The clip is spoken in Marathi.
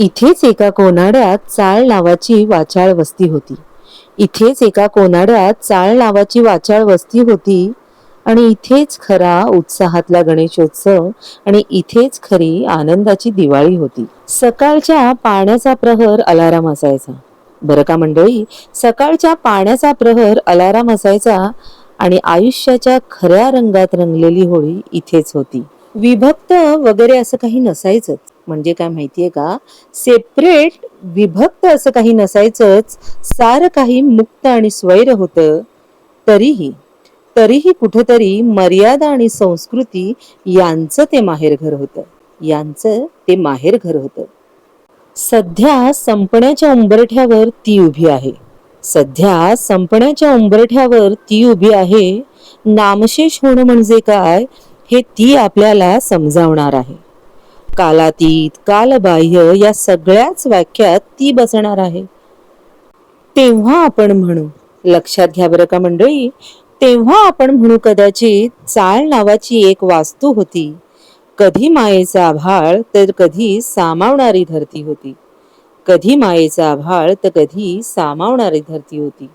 इथेच एका कोनाड्यात चाळ नावाची वाचाळ वस्ती होती. इथेच एका कोनाड्यात चाळ नावाची वाचाळ वस्ती होती आणि इथेच खरा उत्साहातला गणेशोत्सव आणि इथेच खरी आनंदाची दिवाळी होती. सकाळच्या पाण्याचा प्रहर अलाराम असायचा. बरं का मंडळी? सकाळच्या पाण्याचा प्रहर अलाराम असायचा आणि आयुष्याच्या खऱ्या रंगात रंगलेली होळी इथेच होती. विभक्त वगैरे असं काही नसायचंच. म्हणजे काय माहितीये का? सेपरेट विभक्त असं काही नसायचंच. सारं काही मुक्त आणि स्वैर होतं. तरीही तरीही कुठेतरी मर्यादा आणि संस्कृती यांचं ते माहेरघर होतं. यांचं ते माहेरघर होतं. सध्या संपण्याच्या उंबरठ्यावर ती उभी आहे. सध्या संपण्याच्या उंबरठ्यावर ती उभी आहे. नामशेष होणं म्हणजे काय? हे ती आपल्याला समजावणार आहे. कालातीत कालबाह्य या सगळ्याच वाक्यात ती बसणार आहे. तेव्हा आपण म्हणू लक्षात घ्या बरं का मंडळी तेव्हा आपण म्हणू कदाचित चाळ नावाची एक वास्तू होती. कधी मायेचा आभाळ तर कधी सामावणारी धरती होती. कधी मायेचा आभाळ तर कधी सामावणारी धरती होती.